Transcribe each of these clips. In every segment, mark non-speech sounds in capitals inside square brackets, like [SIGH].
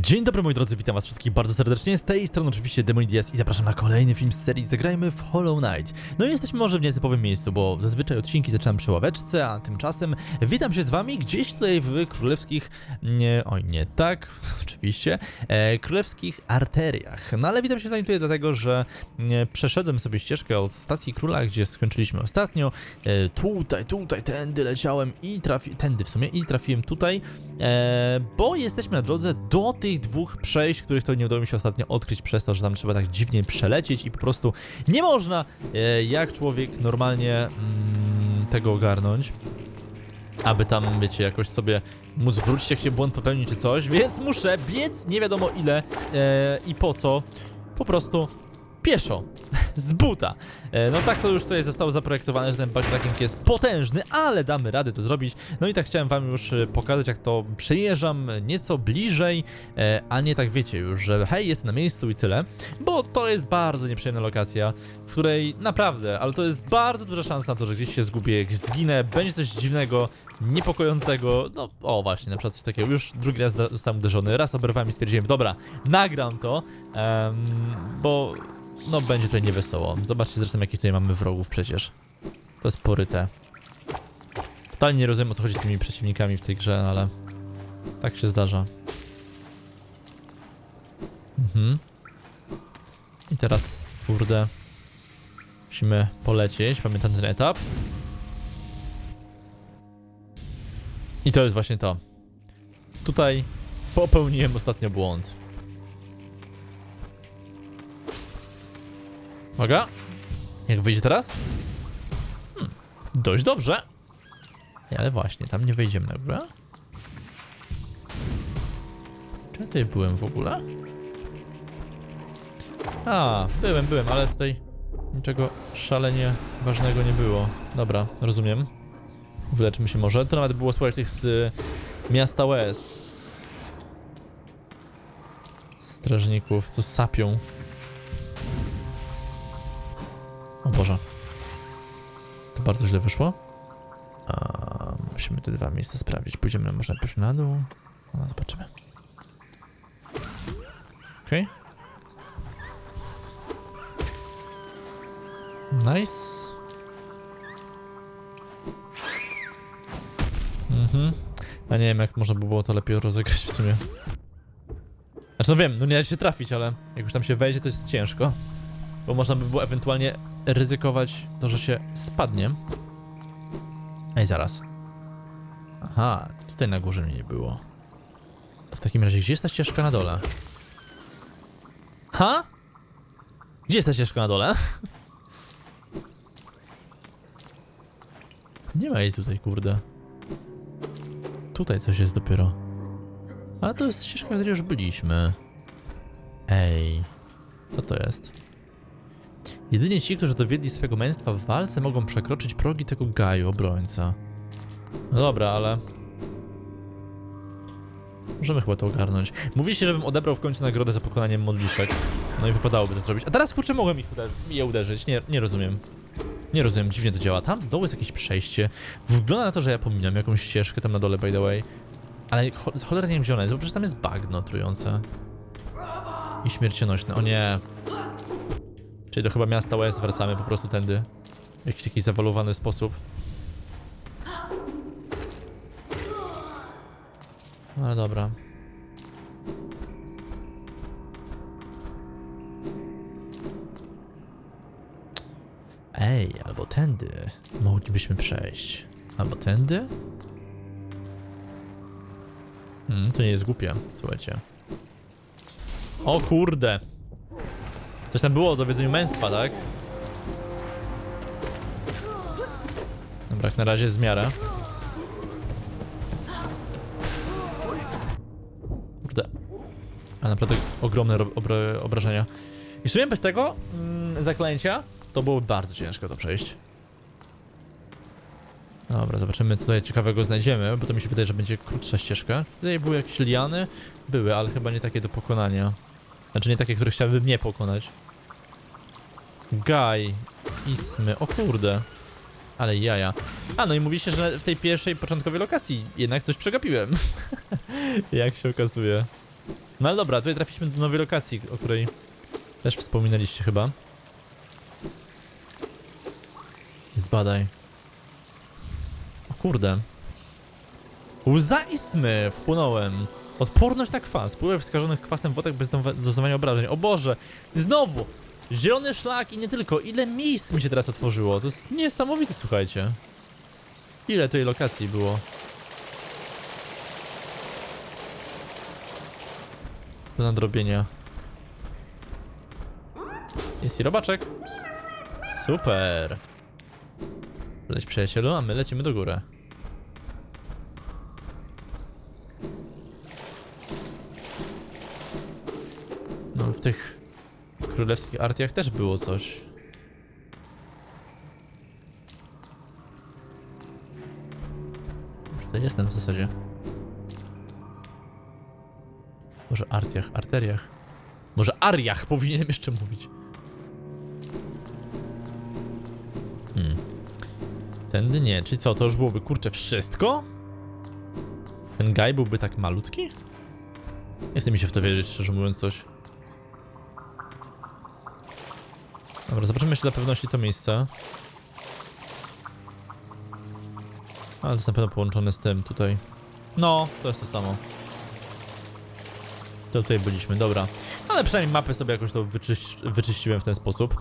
Dzień dobry moi drodzy, witam was wszystkich bardzo serdecznie, z tej strony oczywiście Demonidias i zapraszam na kolejny film z serii Zagrajmy w Hollow Knight. No i jesteśmy może w nietypowym miejscu, bo zazwyczaj odcinki zaczynam przy ławeczce, a tymczasem witam się z wami gdzieś tutaj w królewskich, nie, oj nie tak, [LAUGHS] oczywiście, e, królewskich arteriach. No ale witam się z wami tutaj dlatego, że przeszedłem sobie ścieżkę od stacji króla, gdzie skończyliśmy ostatnio, e, tutaj, tutaj, tędy leciałem i trafi, tędy w sumie i trafiłem tutaj, e, bo jesteśmy na drodze do tych dwóch przejść, których to nie udało mi się ostatnio odkryć przez to, że tam trzeba tak dziwnie przelecieć i po prostu nie można e, jak człowiek normalnie mm, tego ogarnąć, aby tam, wiecie, jakoś sobie móc wrócić, jak się błąd popełnił czy coś, więc muszę biec nie wiadomo ile e, i po co, po prostu pieszo, [LAUGHS] z buta. E, No tak to już tutaj zostało zaprojektowane, że ten backtracking jest potężny, ale damy radę to zrobić. No i tak chciałem wam już e, pokazać, jak to przejeżdżam nieco bliżej, e, a nie tak wiecie już, że hej, jest na miejscu i tyle, bo to jest bardzo nieprzyjemna lokacja, w której naprawdę, ale to jest bardzo duża szansa na to, że gdzieś się zgubię, gdzieś zginę, będzie coś dziwnego, niepokojącego, no o właśnie, na przykład coś takiego, już drugi raz zostałem uderzony, raz oberwałem i stwierdziłem, dobra, nagram to, em, bo no będzie tutaj niewesoło. Zobaczcie zresztą jakich tutaj mamy wrogów przecież. To jest poryte. Totalnie nie rozumiem o co chodzi z tymi przeciwnikami w tej grze, ale tak się zdarza. Mhm. I teraz, kurde, musimy polecieć. Pamiętam ten etap. I to jest właśnie to. Tutaj popełniłem ostatnio błąd. Uwaga. Jak wyjdzie teraz? Hmm, dość dobrze. Ale właśnie, tam nie wejdziemy na górę. Czy ja tutaj byłem w ogóle? A, byłem, byłem, ale tutaj niczego szalenie ważnego nie było. Dobra, rozumiem. Wyleczmy się może. To nawet było słychać tych z y, miasta Łez. Strażników, co sapią. O Boże. To bardzo źle wyszło. A, musimy te dwa miejsca sprawdzić. Pójdziemy może najpierw na dół. No, zobaczymy. Okej. Nice. Mhm. Ja nie wiem, jak można by było to lepiej rozegrać w sumie. Znaczy, no wiem, no nie da się trafić, ale jak już tam się wejdzie, to jest ciężko. Bo można by było ewentualnie ryzykować to, że się spadnie. Ej, zaraz. Aha, tutaj na górze mnie nie było. To w takim razie, gdzie jest ta ścieżka na dole? Ha? Gdzie jest ta ścieżka na dole? [LAUGHS] Nie ma jej tutaj, kurde. Tutaj coś jest dopiero. Ale to jest ścieżka, na której już byliśmy. Ej. Co to jest? Jedynie ci, którzy dowiedli swego męstwa w walce, mogą przekroczyć progi tego gaju, obrońca. No dobra, ale... Możemy chyba to ogarnąć. Mówiliście, żebym odebrał w końcu nagrodę za pokonanie modliszek. No i wypadałoby to zrobić. A teraz kurczę mogłem ich uderzyć, je uderzyć. Nie, nie rozumiem. Nie rozumiem, dziwnie to działa. Tam z dołu jest jakieś przejście. Wygląda na to, że ja pominam jakąś ścieżkę tam na dole, by the way. Ale cho cholera nie wiem jest, bo przecież tam jest bagno trujące. I śmiercionośne. O nie. Czyli do chyba miasta West wracamy po prostu tędy. W jakiś taki zawalowany sposób. No dobra. Ej, albo tędy moglibyśmy przejść. Albo tędy? Hmm, to nie jest głupie, słuchajcie. O kurde! Coś tam było o dowiedzeniu męstwa, tak? Dobra, jak na razie jest w miarę. Kurde. Ale naprawdę ogromne ro- obra obrażenia. I w sumie bez tego mm, zaklęcia to było bardzo ciężko to przejść. Dobra, zobaczymy tutaj ciekawego znajdziemy, bo to mi się wydaje, że będzie krótsza ścieżka. Tutaj były jakieś liany? Były, ale chyba nie takie do pokonania. Znaczy nie takie, które chciałyby mnie pokonać. Guy, Ismy, o kurde. Ale jaja. A, no i mówi się, że w tej pierwszej, początkowej lokacji jednak coś przegapiłem. [LAUGHS] Jak się okazuje. No ale dobra, tutaj trafiliśmy do nowej lokacji, o której też wspominaliście chyba. Zbadaj. O kurde. Łza i smy, wpłynąłem. Odporność na kwas. Wpływ skażonych kwasem wodek bez doznawania obrażeń. O Boże! Znowu! Zielony szlak i nie tylko. Ile miejsc mi się teraz otworzyło? To jest niesamowite, słuchajcie. Ile tej lokacji było? Do nadrobienia. Jest i robaczek. Super. Leć przyjacielu, a my lecimy do góry. W tych królewskich artiach też było coś. Już tutaj jestem w zasadzie. Może artiach, arteriach. Może ariach powinienem jeszcze mówić. Hmm. Tędy nie, czyli co, to już byłoby kurczę wszystko? Ten guy byłby tak malutki? Nie chce mi się w to wierzyć, szczerze mówiąc coś. Dobra, zobaczymy jeszcze dla pewności to miejsce. Ale jest na pewno połączone z tym tutaj. No, to jest to samo. To tutaj byliśmy, dobra. Ale przynajmniej mapy sobie jakoś to wyczyś wyczyściłem w ten sposób.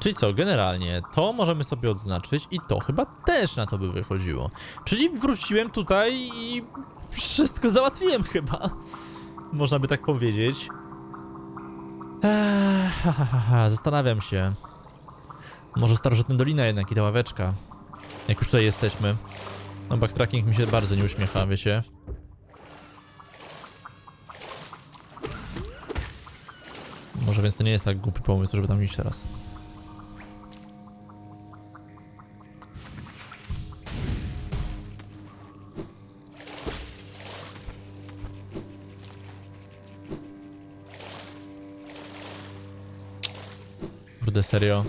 Czyli co, generalnie to możemy sobie odznaczyć i to chyba też na to by wychodziło. Czyli wróciłem tutaj i wszystko załatwiłem chyba. Można by tak powiedzieć. Eee, ha, ha, ha, zastanawiam się. Może starożytna dolina jednak i ta ławeczka. Jak już tutaj jesteśmy. No backtracking mi się bardzo nie uśmiecha, wiecie. Może więc to nie jest tak głupi pomysł, żeby tam iść teraz. Kurde, serio.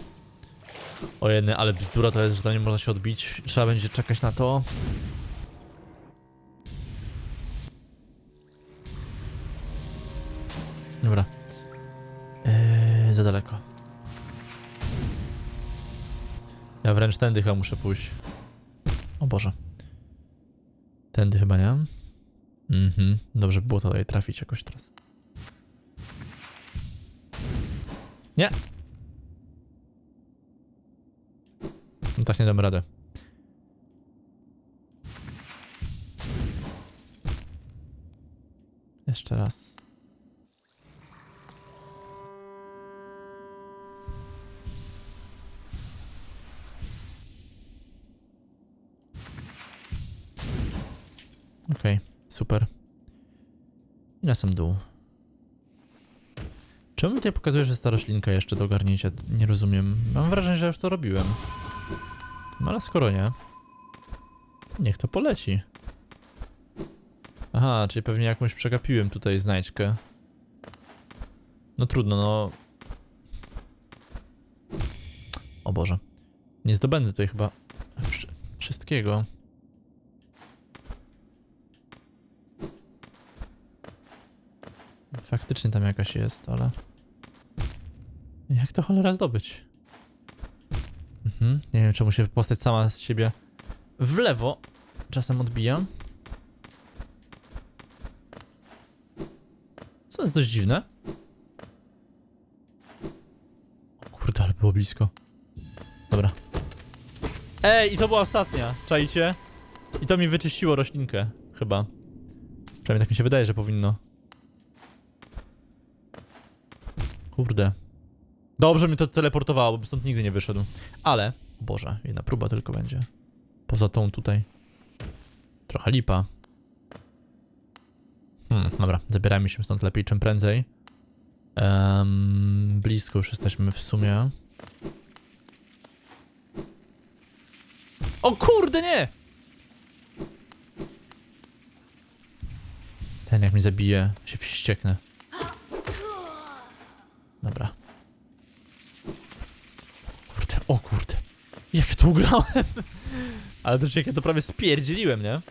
O jedny, ale bzdura to jest, że tam nie można się odbić. Trzeba będzie czekać na to. Dobra. Eee, za daleko. Ja wręcz tędy chyba muszę pójść. O Boże. Tędy chyba nie? Mhm. Dobrze by było tutaj trafić jakoś teraz. Nie. Tak nie dam radę. Jeszcze raz. Okej, super. I na sam dół. Czemu tutaj pokazuje, że ta roślinka jeszcze do ogarnięcia? Nie rozumiem. Mam wrażenie, że już to robiłem. No ale skoro nie, niech to poleci. Aha, czyli pewnie jakąś przegapiłem tutaj znajdźkę. No trudno, no. O Boże. Nie zdobędę tutaj chyba wszy- wszystkiego. Faktycznie tam jakaś jest, ale... Jak to cholera zdobyć? Mhm. Nie wiem, czemu się postać sama z siebie w lewo czasem odbija. Co jest dość dziwne. O kurde, ale było blisko. Dobra. Ej, i to była ostatnia, czajcie? I to mi wyczyściło roślinkę, chyba. Przynajmniej tak mi się wydaje, że powinno. Kurde. Dobrze mi to teleportowało, bo stąd nigdy nie wyszedł. Ale, Boże, jedna próba tylko będzie. Poza tą tutaj. Trochę lipa. Hmm, dobra, zabierajmy się stąd lepiej czym prędzej. Em, blisko już jesteśmy w sumie. O kurde, nie! Ten jak mnie zabije, się wścieknę. Dobra. Kurde, o kurde. Jak ja to ugrałem. [LAUGHS] Ale też jak ja to prawie spierdzieliłem, nie? Chodź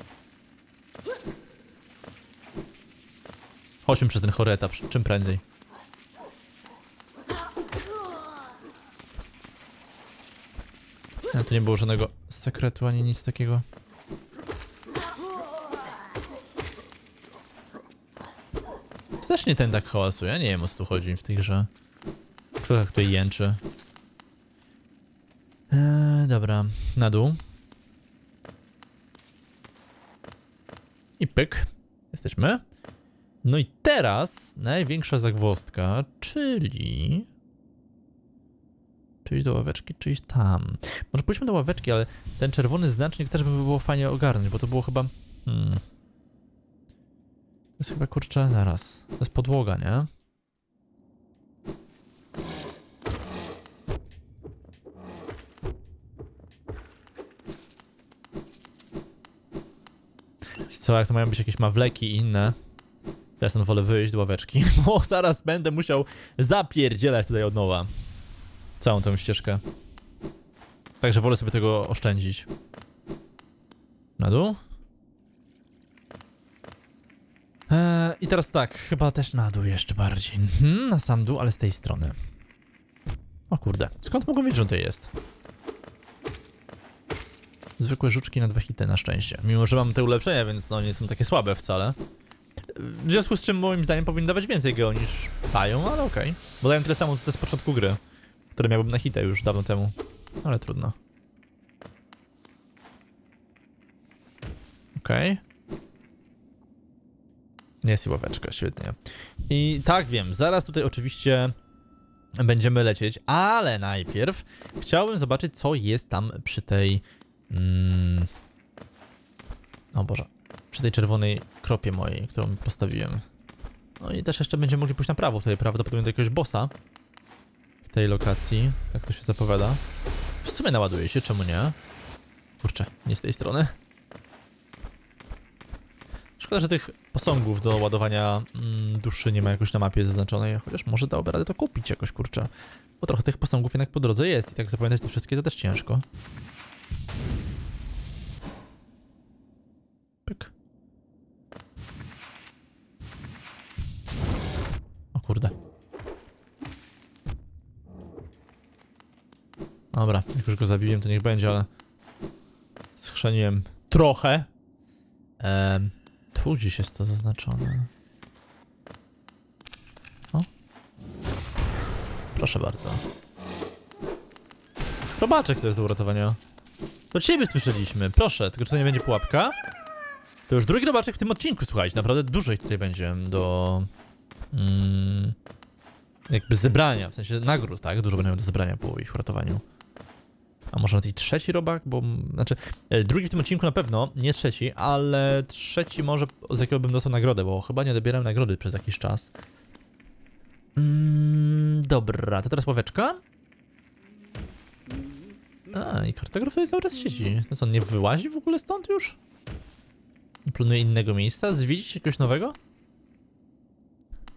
Chodźmy przez ten chory etap, czym prędzej. No, tu nie było żadnego sekretu ani nic takiego. To też nie ten tak hałasuje, ja nie wiem o co tu chodzi w tej grze. Kto tak tutaj jęczy? Dobra, na dół. I pyk. Jesteśmy. No i teraz największa zagwozdka, czyli... Czyli do ławeczki, czyli tam. Może pójdźmy do ławeczki, ale ten czerwony znacznik też by było fajnie ogarnąć, bo to było chyba... Hmm. To jest chyba, kurczę, zaraz. To jest podłoga, nie? Co, jak to mają być jakieś mawleki i inne? Ja stąd wolę wyjść do ławeczki, [LAUGHS] bo zaraz będę musiał zapierdzielać tutaj od nowa. Całą tę ścieżkę. Także wolę sobie tego oszczędzić. Na dół? Eee, I teraz tak, chyba też na dół jeszcze bardziej. Mhm, na sam dół, ale z tej strony. O kurde, skąd mogą wiedzieć, że on tutaj jest? Zwykłe żuczki na dwa hity na szczęście. Mimo, że mam te ulepszenia, więc no nie są takie słabe wcale. W związku z czym moim zdaniem powinien dawać więcej geo niż dają, ale okej. Bo dają tyle samo co z początku gry, które miałbym na hitę już dawno temu. Ale trudno. Okej. Jest i ławeczka, świetnie. I tak wiem, zaraz tutaj oczywiście będziemy lecieć, ale najpierw chciałbym zobaczyć, co jest tam przy tej. Mm, o Boże, przy tej czerwonej kropie mojej, którą postawiłem. No i też jeszcze będziemy mogli pójść na prawo, tutaj prawdopodobnie do jakiegoś bossa w tej lokacji, tak to się zapowiada. W sumie naładuje się, czemu nie? Kurczę, nie z tej strony. Szkoda, że tych posągów do ładowania mm, duszy nie ma jakoś na mapie zaznaczonej, chociaż może dałoby radę to kupić jakoś, kurczę. Bo trochę tych posągów jednak po drodze jest i tak zapamiętać te wszystkie to też ciężko. Zabiłem, to niech będzie, ale schrzeniłem trochę. Em, tu gdzieś jest to zaznaczone. O. Proszę bardzo. Robaczek to jest do uratowania. To ciebie słyszeliśmy, proszę, tylko czy to nie będzie pułapka? To już drugi robaczek w tym odcinku, słuchajcie, naprawdę dużo ich tutaj będzie do... Mm, jakby zebrania, w sensie nagród, tak? Dużo będą do zebrania po ich uratowaniu. A może nawet i trzeci robak, bo... Znaczy, e, drugi w tym odcinku na pewno, nie trzeci, ale trzeci może z jakiego bym dostał nagrodę, bo chyba nie odbieram nagrody przez jakiś czas. Mm, dobra, to teraz ławeczka. A, i kartograf tutaj cały czas siedzi. No co, nie wyłazi w ogóle stąd już? Planuje innego miejsca? Zwiedzić jakiegoś nowego?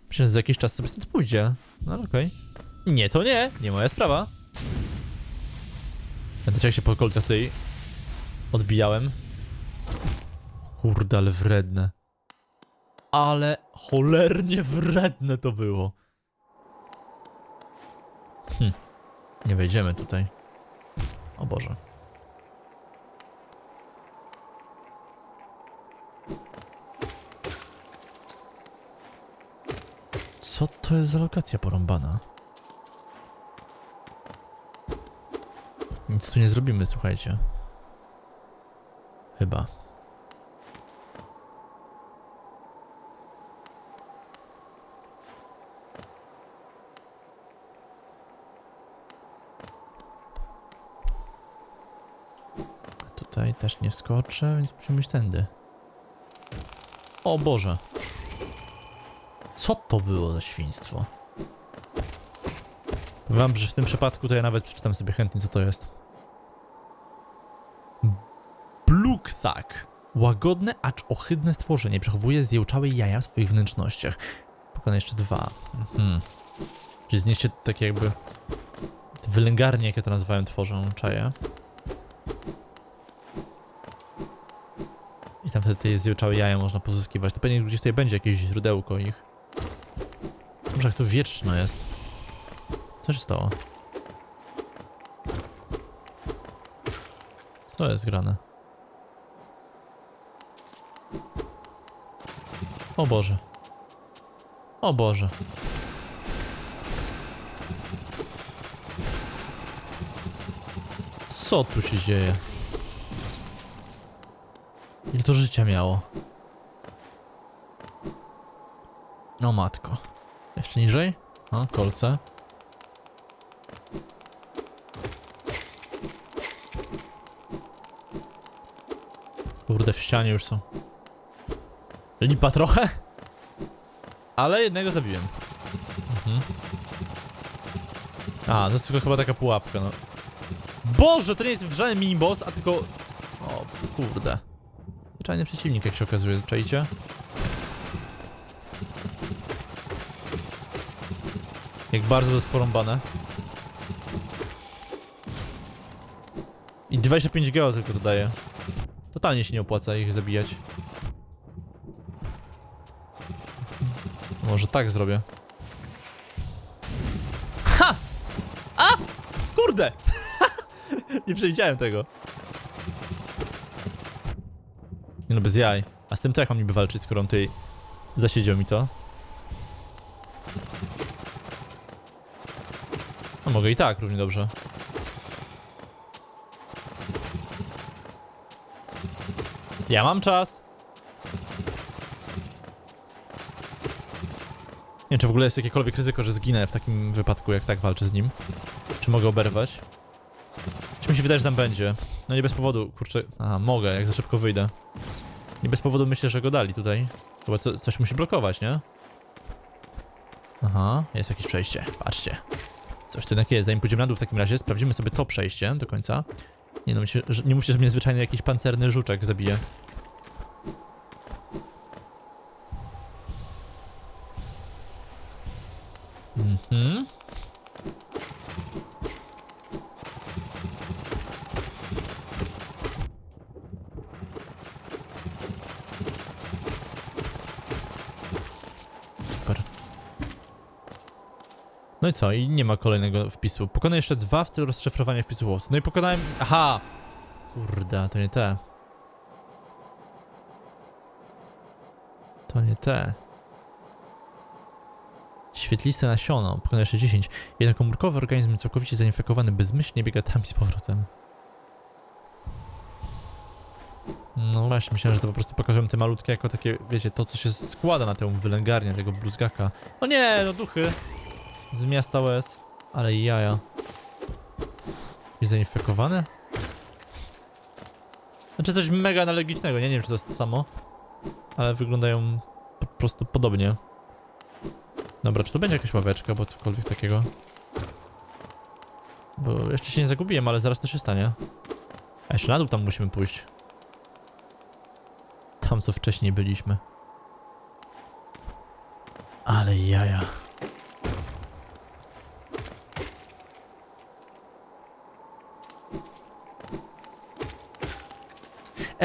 Że za jakiś czas sobie stąd pójdzie. No okej. Nie, to nie. Nie moja sprawa. Będę jak się po okolicach tutaj odbijałem. Kurde, ale wredne. Ale cholernie wredne to było. Hm. Nie wejdziemy tutaj. O Boże. Co to jest za lokacja porąbana? Nic tu nie zrobimy, słuchajcie. Chyba. Tutaj też nie wskoczę, więc musimy iść tędy. O Boże. Co to było za świństwo? Wam, że w tym przypadku to ja nawet przeczytam sobie chętnie, co to jest. Bluksak. Łagodne, acz ohydne stworzenie przechowuje zjełczałe jaja w swoich wnętrznościach. Pokonaj jeszcze dwa. Mhm. Czyli znieście takie jakby... Te wylęgarnie, jak ja to nazywałem, tworzą czaje. I tam wtedy te zjełczałe jaja można pozyskiwać. To pewnie gdzieś tutaj będzie jakieś źródełko ich. Może jak to wietrzno jest. Co się stało? Co jest grane? O Boże. O Boże. Co tu się dzieje? Ile to życia miało? O matko. Jeszcze niżej? A, kolce. Kurde, w ścianie już są. Lipa trochę? Ale jednego zabiłem. Mhm. A, to jest tylko chyba taka pułapka, no. Boże, to nie jest żaden mini-boss, a tylko... O, kurde. Zwyczajny przeciwnik, jak się okazuje, czajcie? Jak bardzo to jest porąbane. I 25 geo tylko dodaje. Totalnie się nie opłaca ich zabijać. Może tak zrobię. Ha! A! Kurde! [LAUGHS] nie przewidziałem tego. Nie no, bez jaj. A z tym to jak mam niby walczyć, skoro on tutaj zasiedział mi to? No mogę i tak równie dobrze. Ja mam czas. Nie wiem, czy w ogóle jest jakiekolwiek ryzyko, że zginę w takim wypadku, jak tak walczę z nim. Czy mogę oberwać? Czy mi się wydaje, że tam będzie? No nie bez powodu, kurczę. Aha, mogę, jak za szybko wyjdę. Nie bez powodu myślę, że go dali tutaj. Chyba to, coś musi blokować, nie? Aha, jest jakieś przejście. Patrzcie. Coś tu jednak jest. Zanim pójdziemy na dół w takim razie, sprawdzimy sobie to przejście do końca. Nie no, myślę, że, nie mówcie, że mnie zwyczajnie jakiś pancerny żuczek zabije. No i co? I nie ma kolejnego wpisu. Pokonaj jeszcze dwa w celu rozszyfrowania wpisów łowcy. No i pokonałem... Aha! Kurde, to nie te. To nie te. Świetliste nasiona. Pokonaj jeszcze 10. Jednokomórkowy organizm całkowicie zainfekowany bezmyślnie biega tam z powrotem. No właśnie, myślałem, że to po prostu pokażemy te malutkie jako takie, wiecie, to co się składa na tę wylęgarnię tego bluzgaka. O nie, no duchy! Z miasta łez. Ale jaja. I zainfekowane? Znaczy coś mega analogicznego, nie, nie wiem czy to jest to samo. Ale wyglądają po prostu podobnie. Dobra, czy to będzie jakaś ławeczka, albo cokolwiek takiego? Bo jeszcze się nie zagubiłem, ale zaraz to się stanie. A jeszcze na dół tam musimy pójść. Tam co wcześniej byliśmy. Ale jaja.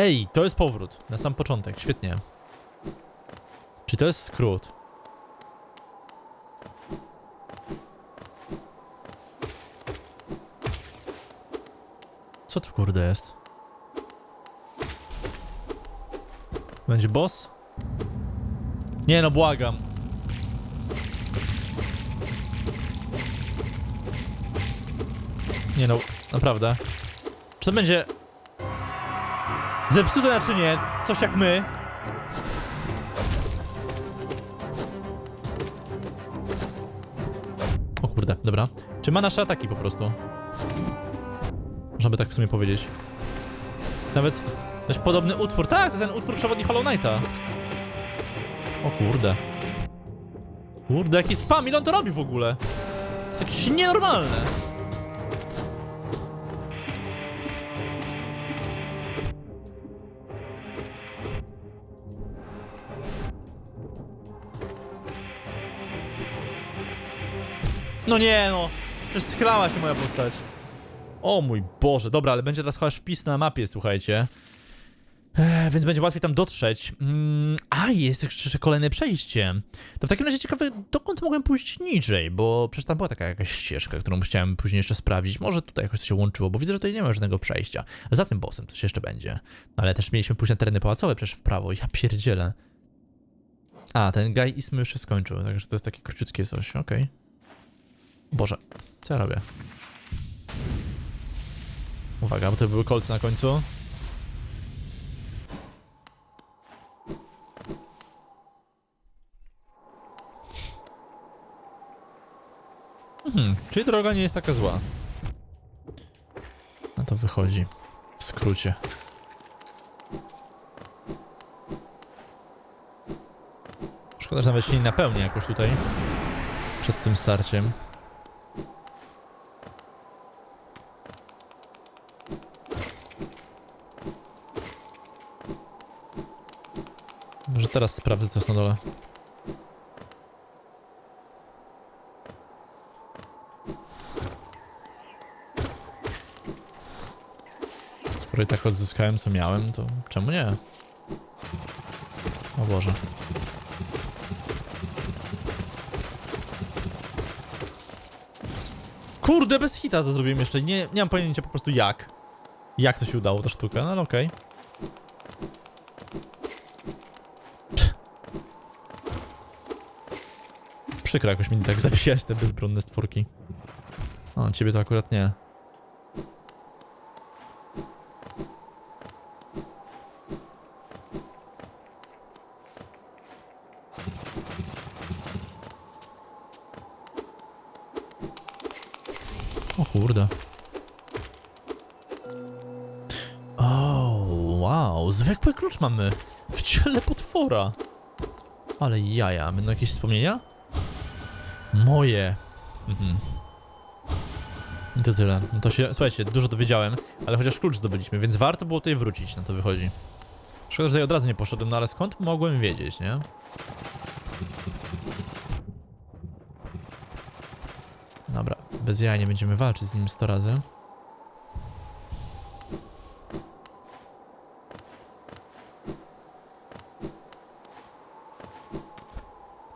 Ej, to jest powrót. Na sam początek, świetnie. Czy to jest skrót? Co tu kurde jest? Będzie boss? Nie no, błagam. Nie no, naprawdę. Czy to będzie Zepsute naczynie, coś jak my. O kurde, dobra. Czy ma nasze ataki po prostu? Można by tak w sumie powiedzieć. Jest nawet dość podobny utwór. Tak, to jest ten utwór przewodni Hollow Knighta. O kurde. Kurde, jaki spam, ile on to robi w ogóle? To jest jakieś nienormalne. No nie no, przecież schlała się moja postać. O mój Boże, dobra, ale będzie teraz chyba wpis na mapie, słuchajcie. Eee, więc będzie łatwiej tam dotrzeć. Mm, a, jest jeszcze kolejne przejście. To w takim razie ciekawe, dokąd mogłem pójść niżej, bo przecież tam była taka jakaś ścieżka, którą chciałem później jeszcze sprawdzić. Może tutaj jakoś to się łączyło, bo widzę, że tutaj nie ma żadnego przejścia. Za tym bossem coś jeszcze będzie. Ale też mieliśmy pójść na tereny pałacowe przecież w prawo. Ja pierdzielę. A, ten Guy Ismy już się skończył, także to jest takie króciutkie coś, okej. Boże, co ja robię? Uwaga, bo to były kolce na końcu. Mhm, czyli droga nie jest taka zła. No to wychodzi. W skrócie. Szkoda, że nawet się nie napełni jakoś tutaj. Przed tym starciem. Teraz sprawdzę co jest na dole. Skoro i tak odzyskałem co miałem, to czemu nie? O Boże. Kurde, bez hita to zrobiłem jeszcze. Nie, nie mam pojęcia po prostu jak. Jak to się udało, ta sztuka, no ale okej. Pff. Przykro jakoś mi tak [LAUGHS] zabijać te bezbronne stwórki. O, ciebie to akurat nie. O kurde. O, wow, zwykły klucz mamy. W ciele potwora. Ale jaja, będą jakieś wspomnienia? Moje. Mhm. I to tyle. No to się, słuchajcie, dużo dowiedziałem, ale chociaż klucz zdobyliśmy, więc warto było tutaj wrócić, na to wychodzi. Szkoda, że tutaj od razu nie poszedłem, no ale skąd mogłem wiedzieć, nie? Dobra, bez jaj nie będziemy walczyć z nim 100 razy.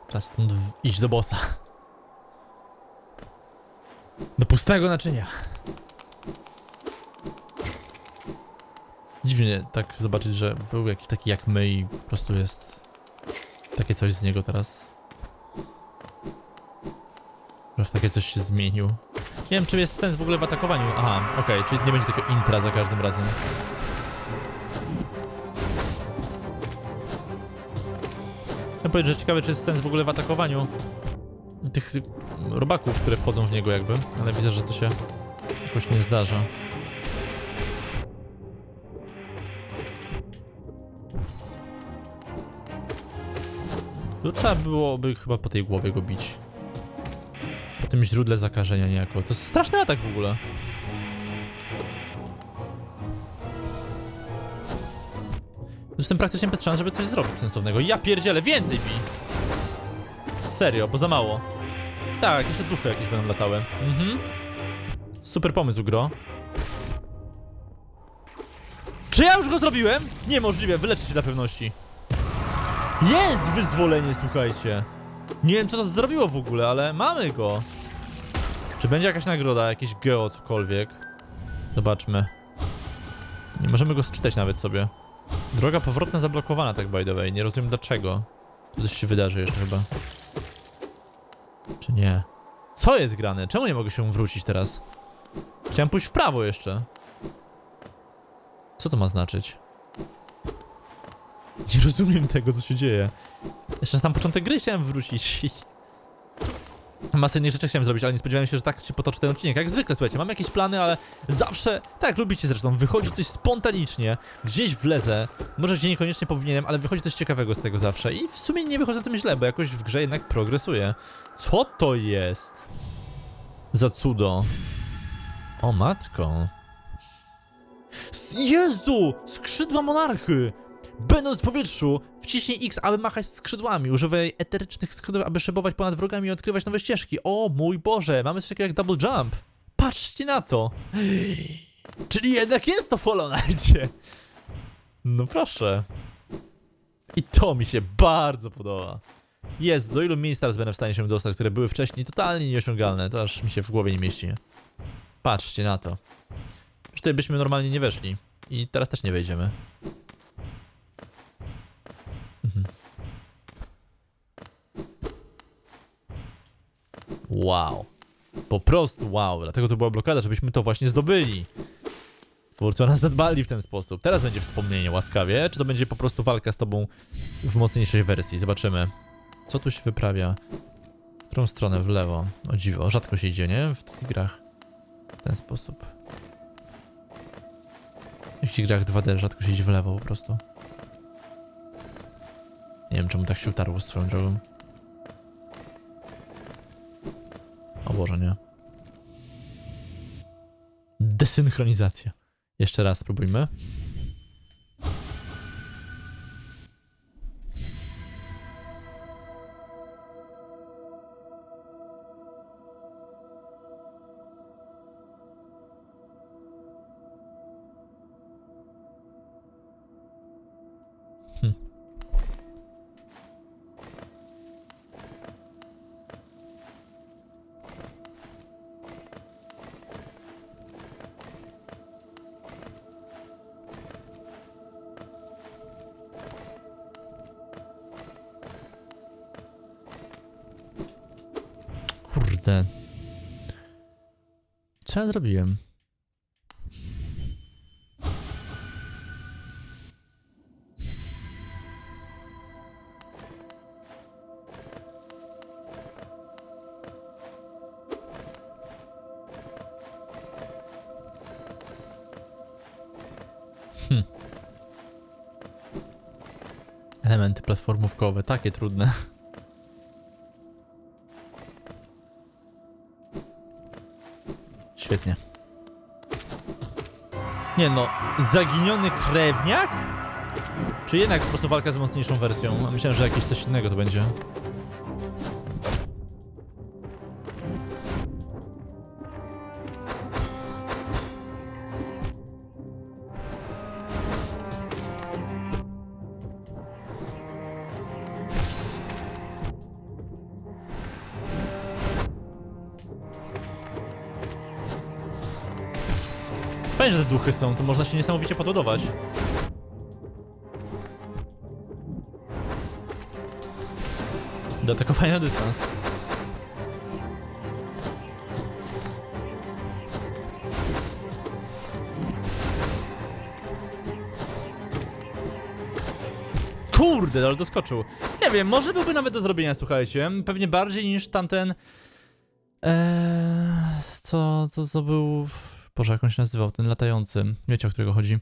Czas stąd iść do bossa. Do pustego naczynia. Dziwnie tak zobaczyć, że był jakiś taki jak my i po prostu jest takie coś z niego teraz. Że w takie coś się zmienił. Nie wiem, czy jest sens w ogóle w atakowaniu. Aha, okej, czyli nie będzie takiego intra za każdym razem. Chciałem powiedzieć, że ciekawe, czy jest sens w ogóle w atakowaniu tych robaków, które wchodzą w niego jakby, ale widzę, że to się jakoś nie zdarza. Tu trzeba byłoby chyba po tej głowie go bić. Po tym źródle zakażenia niejako. To jest straszny atak w ogóle. Jestem praktycznie bez szans, żeby coś zrobić sensownego. Ja pierdzielę, więcej bij! Serio, bo za mało. Tak, jeszcze duchy jakieś będą latały. Mhm. Super pomysł, gro. Czy ja już go zrobiłem? Niemożliwe, wyleczę się dla pewności. Jest wyzwolenie, słuchajcie. Nie wiem, co to zrobiło w ogóle, ale mamy go. Czy będzie jakaś nagroda, jakiś geo, cokolwiek? Zobaczmy. Nie możemy go sczytać nawet sobie. Droga powrotna zablokowana, tak by the way. Nie rozumiem dlaczego. Tu coś się wydarzy jeszcze chyba. Czy nie? Co jest grane? Czemu nie mogę się wrócić teraz? Chciałem pójść w prawo jeszcze. Co to ma znaczyć? Nie rozumiem tego, co się dzieje. Jeszcze na sam początek gry chciałem wrócić. [LAUGHS] Masę innych rzeczy chciałem zrobić, ale nie spodziewałem się, że tak się potoczy ten odcinek. Jak zwykle, słuchajcie, mam jakieś plany, ale zawsze, tak lubicie zresztą, wychodzi coś spontanicznie, gdzieś wlezę, może gdzie niekoniecznie powinienem, ale wychodzi coś ciekawego z tego zawsze i w sumie nie wychodzi na tym źle, bo jakoś w grze jednak progresuje. Co to jest? Za cudo. O matko. Jezu! Skrzydła monarchy! Będąc w powietrzu, wciśnij X, aby machać skrzydłami. Używaj eterycznych skrzydeł, aby szybować ponad wrogami i odkrywać nowe ścieżki. O mój Boże, mamy coś takiego jak double jump. Patrzcie na to. Czyli jednak jest to w Hollow Knightie. No proszę. I to mi się bardzo podoba. Jest, do ilu teraz będę w stanie się dostać, które były wcześniej totalnie nieosiągalne, to aż mi się w głowie nie mieści. Patrzcie na to. Już tutaj byśmy normalnie nie weszli. I teraz też nie wejdziemy. Mhm. Wow. Po prostu wow. Dlatego to była blokada, żebyśmy to właśnie zdobyli. Twórcy o nas zadbali w ten sposób. Teraz będzie wspomnienie łaskawie, czy to będzie po prostu walka z tobą w mocniejszej wersji? Zobaczymy. Co tu się wyprawia? W którą stronę? W lewo. O dziwo, rzadko się idzie, nie? W tych grach. W ten sposób. W tych grach 2D rzadko się idzie w lewo po prostu. Nie wiem czemu tak się utarło swoją drogą. O Boże, nie. Desynchronizacja. Jeszcze raz spróbujmy. Co ja zrobiłem? Hm. Elementy platformówkowe, takie trudne. Świetnie. Nie no, zaginiony krewniak? Czy jednak po prostu walka z mocniejszą wersją? Myślałem, że jakieś coś innego to będzie. Duchy są, to można się niesamowicie podładować. Do atakowania na dystans. Kurde, ale doskoczył. Nie wiem, może byłby nawet do zrobienia, słuchajcie. Pewnie bardziej niż tamten... Eee, co, co, co był... Boże, jak on się nazywał, ten latający. Wiecie, o którego chodzi.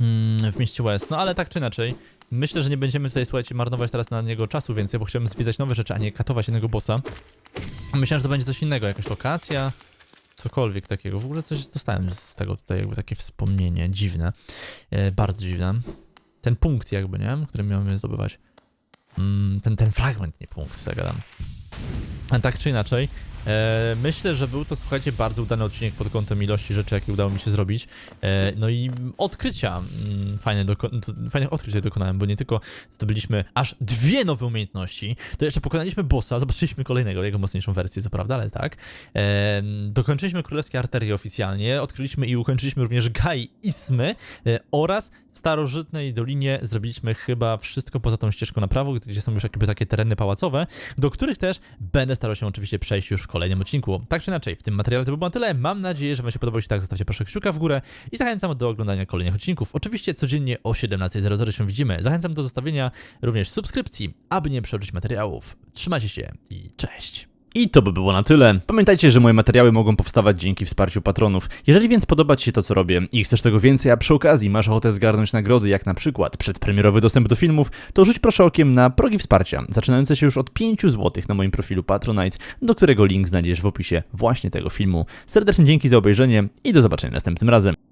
Mm, w mieście West. No ale tak czy inaczej, myślę, że nie będziemy tutaj, słuchajcie, marnować teraz na niego czasu więcej, bo chciałem zwiedzać nowe rzeczy, a nie katować jednego bossa. Myślałem, że to będzie coś innego, jakaś lokacja, cokolwiek takiego. W ogóle coś dostałem z tego tutaj, jakby takie wspomnienie dziwne. E, bardzo dziwne. Ten punkt jakby, nie? Który miałem zdobywać. Mm, ten, ten fragment, nie punkt, zagadam. A tak czy inaczej, myślę, że był to, słuchajcie, bardzo udany odcinek pod kątem ilości rzeczy, jakie udało mi się zrobić. E, no i odkrycia, mm, fajne fajnych odkryć dokonałem, bo nie tylko zdobyliśmy aż dwie nowe umiejętności, to jeszcze pokonaliśmy bossa, zobaczyliśmy kolejnego, jego mocniejszą wersję, co prawda, ale tak. E, dokończyliśmy Królewskie Arterie oficjalnie, odkryliśmy i ukończyliśmy również Gai Ismy e, oraz w starożytnej dolinie zrobiliśmy chyba wszystko poza tą ścieżką na prawo, gdzie są już jakby takie tereny pałacowe, do których też będę starał się oczywiście przejść już w kolejnym odcinku. Tak czy inaczej, w tym materiale to by było tyle. Mam nadzieję, że Wam się podobało. Jeśli tak, zostawcie proszę kciuka w górę i zachęcam do oglądania kolejnych odcinków. Oczywiście codziennie o 17.00 się widzimy. Zachęcam do zostawienia również subskrypcji, aby nie przeoczyć materiałów. Trzymajcie się i cześć! I to by było na tyle. Pamiętajcie, że moje materiały mogą powstawać dzięki wsparciu patronów. Jeżeli więc podoba Ci się to, co robię i chcesz tego więcej, a przy okazji masz ochotę zgarnąć nagrody, jak na przykład przedpremierowy dostęp do filmów, to rzuć proszę okiem na progi wsparcia, zaczynające się już od 5 zł na moim profilu Patronite, do którego link znajdziesz w opisie właśnie tego filmu. Serdecznie dzięki za obejrzenie i do zobaczenia następnym razem.